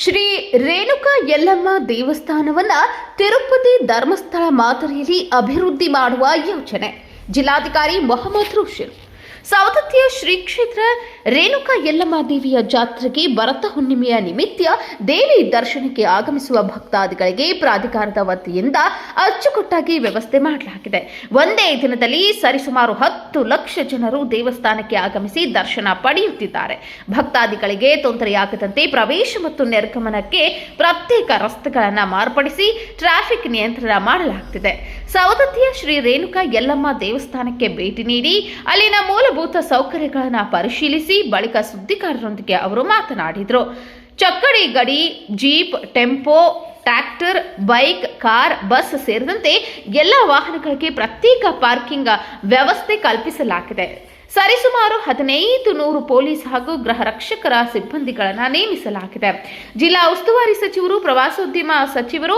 ಶ್ರೀ ರೇಣುಕಾ ಯಲ್ಲಮ್ಮ ದೇವಸ್ಥಾನವನ್ನ ತಿರುಪತಿ ಧರ್ಮಸ್ಥಳ ಮಾದರಿಯಲ್ಲಿ ಅಭಿವೃದ್ಧಿ ಮಾಡುವ ಯೋಜನೆ ಜಿಲ್ಲಾಧಿಕಾರಿ ಮೊಹಮ್ಮದ್ ರುಷಿಲ್ ಸವದತ್ತಿಯ ಶ್ರೀ ಕ್ಷೇತ್ರ ರೇಣುಕಾ ಯಲ್ಲಮ್ಮ ದೇವಿಯ ಜಾತ್ರೆಗೆ ಭರತ ಹುಣ್ಣಿಮೆಯ ನಿಮಿತ್ತ ದೇವಿ ದರ್ಶನಕ್ಕೆ ಆಗಮಿಸುವ ಭಕ್ತಾದಿಗಳಿಗೆ ಪ್ರಾಧಿಕಾರದ ವತಿಯಿಂದ ಅಚ್ಚುಕಟ್ಟಾಗಿ ವ್ಯವಸ್ಥೆ ಮಾಡಲಾಗಿದೆ. ಒಂದೇ ದಿನದಲ್ಲಿ ಸರಿಸುಮಾರು ಹತ್ತು ಲಕ್ಷ ಜನರು ದೇವಸ್ಥಾನಕ್ಕೆ ಆಗಮಿಸಿ ದರ್ಶನ ಪಡೆಯುತ್ತಿದ್ದಾರೆ. ಭಕ್ತಾದಿಗಳಿಗೆ ತೊಂದರೆಯಾಗದಂತೆ ಪ್ರವೇಶ ಮತ್ತು ನಿರ್ಗಮನಕ್ಕೆ ಪ್ರತ್ಯೇಕ ರಸ್ತೆಗಳನ್ನು ಮಾರ್ಪಡಿಸಿ ಟ್ರಾಫಿಕ್ ನಿಯಂತ್ರಣ ಮಾಡಲಾಗುತ್ತಿದೆ ಸವದತ್ತಿಯ ಶ್ರೀ ರೇಣುಕಾ ಯಲ್ಲಮ್ಮ ದೇವಸ್ಥಾನಕ್ಕೆ ಭೇಟಿ ನೀಡಿ ಅಲ್ಲಿನ ಮೂಲಭೂತ ಸೌಕರ್ಯಗಳನ್ನು ಪರಿಶೀಲಿಸಿ ಬಳಿಕ ಸುದ್ದಿಗಾರರೊಂದಿಗೆ ಅವರು ಮಾತನಾಡಿದರು. ಚಕ್ಕಡಿ, ಗಡಿ, jeep, tempo, tractor, bike, car, bus ಸೇರಿದಂತೆ ಎಲ್ಲ ವಾಹನಗಳಿಗೆ ಪ್ರತ್ಯೇಕ ಪಾರ್ಕಿಂಗ್ ವ್ಯವಸ್ಥೆ ಕಲ್ಪಿಸಲಾಗಿದೆ. ಸರಿಸುಮಾರು ಹದಿನೈದು ನೂರು ಪೊಲೀಸ್ ಹಾಗೂ ಗೃಹ ರಕ್ಷಕರ ಸಿಬ್ಬಂದಿಗಳನ್ನು ನೇಮಿಸಲಾಗಿದೆ. ಜಿಲ್ಲಾ ಉಸ್ತುವಾರಿ ಸಚಿವರು, ಪ್ರವಾಸೋದ್ಯಮ ಸಚಿವರು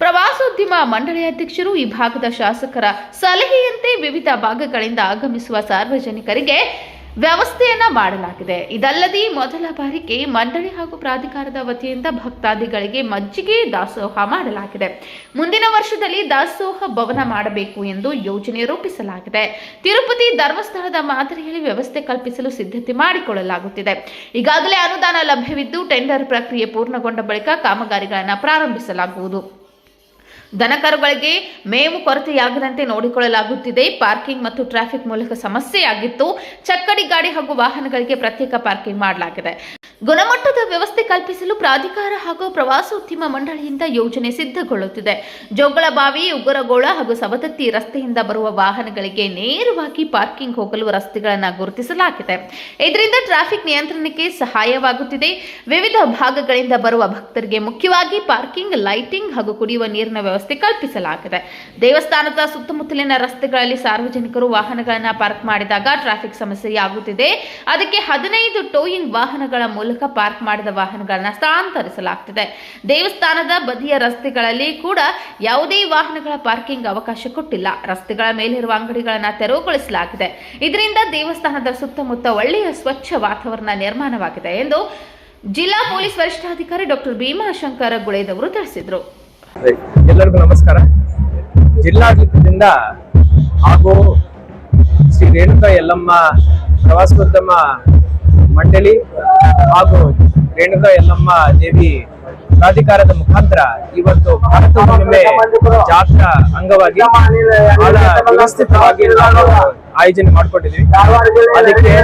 ಪ್ರವಾಸೋದ್ಯಮ ಮಂಡಳಿ ಅಧ್ಯಕ್ಷರು ಈ ಭಾಗದ ಶಾಸಕರ ಸಲಹೆಯಂತೆ ವಿವಿಧ ಭಾಗಗಳಿಂದ ಆಗಮಿಸುವ ಸಾರ್ವಜನಿಕರಿಗೆ ವ್ಯವಸ್ಥೆಯನ್ನ ಮಾಡಲಾಗಿದೆ. ಇದಲ್ಲದೆ ಮೊದಲ ಬಾರಿಗೆ ಮಂಡಳಿ ಹಾಗೂ ಪ್ರಾಧಿಕಾರದ ವತಿಯಿಂದ ಭಕ್ತಾದಿಗಳಿಗೆ ಮಜ್ಜಿಗೆ, ದಾಸೋಹ ಮಾಡಲಾಗಿದೆ. ಮುಂದಿನ ವರ್ಷದಲ್ಲಿ ದಾಸೋಹ ಭವನ ಮಾಡಬೇಕು ಎಂದು ಯೋಜನೆ ರೂಪಿಸಲಾಗಿದೆ. ತಿರುಪತಿ ಧರ್ಮಸ್ಥಳದ ಮಾದರಿಯಲ್ಲಿ ವ್ಯವಸ್ಥೆ ಕಲ್ಪಿಸಲು ಸಿದ್ಧತೆ ಮಾಡಿಕೊಳ್ಳಲಾಗುತ್ತಿದೆ. ಈಗಾಗಲೇ ಅನುದಾನ ಲಭ್ಯವಿದ್ದು ಟೆಂಡರ್ ಪ್ರಕ್ರಿಯೆ ಪೂರ್ಣಗೊಂಡ ಬಳಿಕ ಕಾಮಗಾರಿಗಳನ್ನು ಪ್ರಾರಂಭಿಸಲಾಗುವುದು. ದನಕರುಗಳಿಗೆ ಮೇವು ಕೊರತೆಯಾಗದಂತೆ ನೋಡಿಕೊಳ್ಳಲಾಗುತ್ತಿದೆ. ಪಾರ್ಕಿಂಗ್ ಮತ್ತು ಟ್ರಾಫಿಕ್ ಮೂಲಕ ಸಮಸ್ಯೆಯಾಗಿತ್ತು. ಚಕ್ಕಡಿ ಗಾಡಿ ಹಾಗೂ ವಾಹನಗಳಿಗೆ ಪ್ರತ್ಯೇಕ ಪಾರ್ಕಿಂಗ್ ಮಾಡಲಾಗಿದೆ. ಗುಣಮಟ್ಟದ ವ್ಯವಸ್ಥೆ ಕಲ್ಪಿಸಲು ಪ್ರಾಧಿಕಾರ ಹಾಗೂ ಪ್ರವಾಸೋದ್ಯಮ ಮಂಡಳಿಯಿಂದ ಯೋಜನೆ ಸಿದ್ಧಗೊಳ್ಳುತ್ತಿದೆ. ಜೋಗಳಬಾವಿ ಉಗುರಗೋಳ ಹಾಗೂ ಸವದತ್ತಿ ರಸ್ತೆಯಿಂದ ಬರುವ ವಾಹನಗಳಿಗೆ ನೇರವಾಗಿ ಪಾರ್ಕಿಂಗ್ ಹೋಗಲು ರಸ್ತೆಗಳನ್ನು ಗುರುತಿಸಲಾಗಿದೆ. ಇದರಿಂದ ಟ್ರಾಫಿಕ್ ನಿಯಂತ್ರಣಕ್ಕೆ ಸಹಾಯವಾಗುತ್ತಿದೆ. ವಿವಿಧ ಭಾಗಗಳಿಂದ ಬರುವ ಭಕ್ತರಿಗೆ ಮುಖ್ಯವಾಗಿ ಪಾರ್ಕಿಂಗ್, ಲೈಟಿಂಗ್ ಹಾಗೂ ಕುಡಿಯುವ ನೀರಿನ ವ್ಯವಸ್ಥೆ ಕಲ್ಪಿಸಲಾಗಿದೆ. ದೇವಸ್ಥಾನದ ಸುತ್ತಮುತ್ತಲಿನ ರಸ್ತೆಗಳಲ್ಲಿ ಸಾರ್ವಜನಿಕರು ವಾಹನಗಳನ್ನು ಪಾರ್ಕ್ ಮಾಡಿದಾಗ ಟ್ರಾಫಿಕ್ ಸಮಸ್ಯೆಯಾಗುತ್ತಿದೆ. ಅದಕ್ಕೆ ಹದಿನೈದು ಟೋಯಿಂಗ್ ವಾಹನಗಳ ಮೂಲಕ ಪಾರ್ಕ್ ಮಾಡಿದ ವಾಹನಗಳನ್ನು ಸ್ಥಳಾಂತರಿಸಲಾಗ್ತಿದೆ. ದೇವಸ್ಥಾನದ ಬದಿಯ ರಸ್ತೆಗಳಲ್ಲಿ ಕೂಡ ಯಾವುದೇ ವಾಹನಗಳ ಪಾರ್ಕಿಂಗ್ ಅವಕಾಶ ಕೊಟ್ಟಿಲ್ಲ. ರಸ್ತೆಗಳ ಮೇಲಿರುವ ಅಂಗಡಿಗಳನ್ನು ತೆರವುಗೊಳಿಸಲಾಗಿದೆ. ಇದರಿಂದ ದೇವಸ್ಥಾನದ ಸುತ್ತಮುತ್ತ ಒಳ್ಳೆಯ ಸ್ವಚ್ಛ ವಾತಾವರಣ ನಿರ್ಮಾಣವಾಗಿದೆ ಎಂದು ಜಿಲ್ಲಾ ಪೊಲೀಸ್ ವರಿಷ್ಠಾಧಿಕಾರಿ ಡಾಕ್ಟರ್ ಭೀಮಾಶಂಕರ ಗುಳೇದವರು ತಿಳಿಸಿದರು. ಎಲ್ಲರಿಗೂ ನಮಸ್ಕಾರ. ಜಿಲ್ಲಾಡಳಿತದಿಂದ ಹಾಗೂ ಶ್ರೀ ರೇಣುಕಾ ಯಲ್ಲಮ್ಮ ಪ್ರವಾಸೋದ್ಯಮ ಮಂಡಳಿ ಹಾಗೂ ರೇಣುಕಾ ಯಲ್ಲಮ್ಮ ದೇವಿ ಪ್ರಾಧಿಕಾರದ ಮುಖಾಂತರ ಇವತ್ತು ಭಾರತ ಹುಣ್ಣಿಮೆ ಜಾತ್ರಾ ಅಂಗವಾಗಿ ಬಹಳ ವ್ಯವಸ್ಥಿತವಾಗಿ ನಾವು ಆಯೋಜನೆ ಮಾಡ್ಕೊಂಡಿದ್ವಿ ಅದಕ್ಕೆ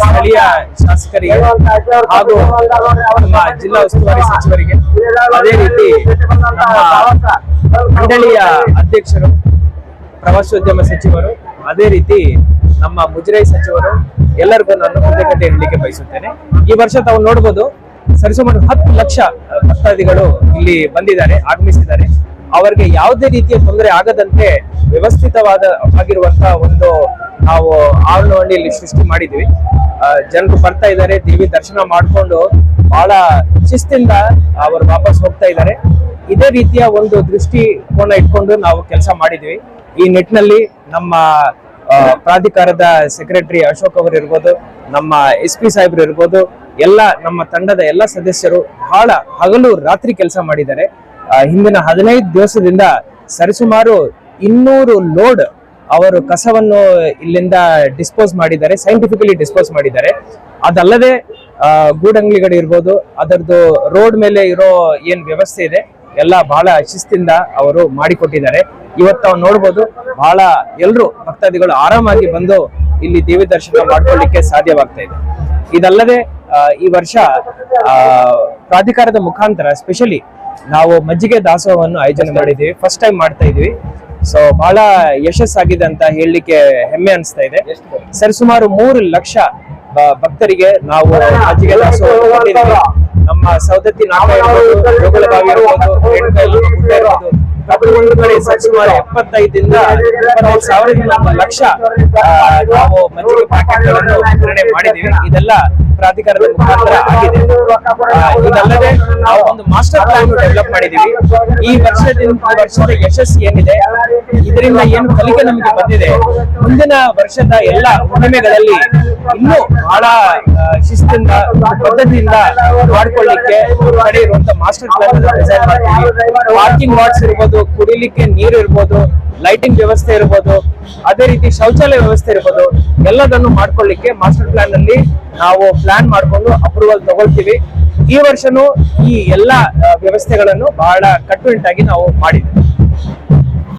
ಸ್ಥಳೀಯ ಶಾಸಕರಿಗೆ ಹಾಗೂ ನಮ್ಮ ಜಿಲ್ಲಾ ಉಸ್ತುವಾರಿ ಸಚಿವರಿಗೆ ಅದೇ ರೀತಿ ನಮ್ಮ ಮಂಡಳಿಯ ಅಧ್ಯಕ್ಷರು ಪ್ರವಾಸೋದ್ಯಮ ಸಚಿವರು ಅದೇ ರೀತಿ ನಮ್ಮ ಮುಜರಾಯಿ ಸಚಿವರು ಎಲ್ಲರಿಗೂ ನಾನು ಕೃತಜ್ಞತೆ ಹೇಳಲಿಕ್ಕೆ ಬಯಸುತ್ತೇನೆ. ಈ ವರ್ಷ ತಾವು ನೋಡ್ಬೋದು ಸರಿಸುಮಾರು ಹತ್ತು ಲಕ್ಷ ಭಕ್ತಾದಿಗಳು ಇಲ್ಲಿ ಬಂದಿದ್ದಾರೆ ಆಗಮಿಸಿದ್ದಾರೆ ಅವರಿಗೆ ಯಾವುದೇ ರೀತಿಯ ತೊಂದರೆ ಆಗದಂತೆ ವ್ಯವಸ್ಥಿತವಾದ ಆಗಿರುವಂತಹ ಒಂದು ನಾವು ಆವರಣವನ್ನು ಸೃಷ್ಟಿ ಮಾಡಿದ್ವಿ ಜನರು ಬರ್ತಾ ಇದ್ದಾರೆ, ದೇವಿ ದರ್ಶನ ಮಾಡಿಕೊಂಡು ಬಹಳ ಶಿಸ್ತಿಂದ ಅವರು ವಾಪಸ್ ಹೋಗ್ತಾ ಇದ್ದಾರೆ. ಇದೇ ರೀತಿಯ ಒಂದು ದೃಷ್ಟಿಕೋನ ಇಟ್ಕೊಂಡು ನಾವು ಕೆಲಸ ಮಾಡಿದ್ವಿ. ಈ ನಿಟ್ಟಿನಲ್ಲಿ ನಮ್ಮ ಪ್ರಾಧಿಕಾರದ ಸೆಕ್ರೆಟರಿ ಅಶೋಕ್ ಅವರು ಇರ್ಬೋದು ನಮ್ಮ ಎಸ್ ಪಿ ಸಾಹೇಬ್ರು ಇರ್ಬೋದು ಎಲ್ಲ ನಮ್ಮ ತಂಡದ ಎಲ್ಲ ಸದಸ್ಯರು ಬಹಳ ಹಗಲು ರಾತ್ರಿ ಕೆಲಸ ಮಾಡಿದ್ದಾರೆ. ಹಿಂದಿನ ಹದಿನೈದು ದಿವಸದಿಂದ ಸರಿಸುಮಾರು ಇನ್ನೂರು ಲೋಡ್ ಅವರು ಕಸವನ್ನು ಇಲ್ಲಿಂದ ಡಿಸ್ಪೋಸ್ ಮಾಡಿದ್ದಾರೆ ಸೈಂಟಿಫಿಕಲಿ ಡಿಸ್ಪೋಸ್ ಮಾಡಿದ್ದಾರೆ. ಅದಲ್ಲದೆ ಆ, ಗೂಡಂಗ್ಲಿಗಳು ಇರ್ಬೋದು ಅದರದ್ದು ರೋಡ್ ಮೇಲೆ ಇರೋ ಏನ್ ವ್ಯವಸ್ಥೆ ಇದೆ ಎಲ್ಲ ಬಹಳ ಶಿಸ್ತಿಂದ ಅವರು ಮಾಡಿಕೊಟ್ಟಿದ್ದಾರೆ. ಇವತ್ತು ನಾವು ನೋಡ್ಬೋದು ಬಹಳ ಎಲ್ಲರೂ ಭಕ್ತಾದಿಗಳು ಆರಾಮಾಗಿ ಬಂದು ಇಲ್ಲಿ ದೇವಿ ದರ್ಶನ ಮಾಡ್ಕೊಳ್ಳಿಕ್ಕೆ ಸಾಧ್ಯವಾಗ್ತಾ ಇದೆ. ಇದಲ್ಲದೆ ಈ ವರ್ಷ ಆ, ಪ್ರಾಧಿಕಾರದ ಮುಖಾಂತರ ಸ್ಪೆಷಲಿ ನಾವು ಮಜ್ಜಿಗೆ ದಾಸೋಹವನ್ನು ಆಯೋಜನೆ ಮಾಡಿದ್ದೀವಿ. ಫಸ್ಟ್ ಟೈಮ್ ಮಾಡ್ತಾ ಇದ್ವಿ. ಸೊ ಬಹಳ ಯಶಸ್ಸಾಗಿದೆ ಅಂತ ಹೇಳಲಿಕ್ಕೆ ಹೆಮ್ಮೆ ಅನಿಸ್ತಾ ಇದೆ. ಸರಿಸುಮಾರು ಮೂರು ಲಕ್ಷ ಭಕ್ತರಿಗೆ ನಾವು ಮಜ್ಜಿಗೆ ದಾಸೋಹ ನಮ್ಮ ಪ್ರತಿಯೊಂದು ಕಡೆ ಸರಿಸುಮಾರು ಎಪ್ಪತ್ತೈದರಿಂದ ಎಪ್ಪತ್ತೈದು ಸಾವಿರದಿಂದ ನಮ್ಮ ಲಕ್ಷ ನಾವು ಮಜ್ಜಿಗೆ ಪ್ಯಾಕೆಟ್ಗಳನ್ನು ವಿತರಣೆ ಮಾಡಿದೀವಿ ಇದೆಲ್ಲ ಪ್ರಾಧಿಕಾರದ ಮುಖಾಂತರ ಆಗಿದೆ. ಇದಲ್ಲದೆ ನಾವು ಒಂದು ಮಾಸ್ಟರ್ ಪ್ಲಾನ್ ಡೆವಲಪ್ ಮಾಡಿದೀವಿ ಈ ವರ್ಷದಿಂದ ವರ್ಷದ ಯಶಸ್ಸು ಏನಿದೆ ಇದರಿಂದ ಏನು ಕಲಿಕೆ ನಮಗೆ ಬಂದಿದೆ ಮುಂದಿನ ವರ್ಷದ ಎಲ್ಲ ಹುಣ್ಣಿಮೆಗಳಲ್ಲಿ ಇನ್ನೂ ಬಹಳ ಶಿಸ್ತಿಂದ, ಪದ್ಧತಿಯಿಂದ ಮಾಡ್ಕೊಳ್ಳಿಕ್ಕೆ ಕಡೆ ಮಾಸ್ಟರ್ ಪ್ಲಾನ್ ಮಾಡ್ತೀವಿ. ಪಾರ್ಕಿಂಗ್ ಲಾಟ್ಸ್ ಇರ್ಬೋದು, ಕುಡಿಲಿಕ್ಕೆ ನೀರು ಇರ್ಬೋದು ಲೈಟಿಂಗ್ ವ್ಯವಸ್ಥೆ ಇರ್ಬೋದು, ಅದೇ ರೀತಿ ಶೌಚಾಲಯ ವ್ಯವಸ್ಥೆ ಇರ್ಬೋದು, ಎಲ್ಲದನ್ನು ಮಾಡ್ಕೊಳ್ಳಿಕ್ಕೆ ಮಾಸ್ಟರ್ ಪ್ಲಾನ್ ಅಲ್ಲಿ ನಾವು ಪ್ಲಾನ್ ಮಾಡ್ಕೊಂಡು ಅಪ್ರೂವಲ್ ತಗೊಳ್ತೀವಿ. ಈ ವರ್ಷನೂ ಈ ಎಲ್ಲ ವ್ಯವಸ್ಥೆಗಳನ್ನು ಬಹಳ ಕಟ್ಟುನಿಟ್ಟಾಗಿ ನಾವು ಮಾಡಿದ್ವಿ.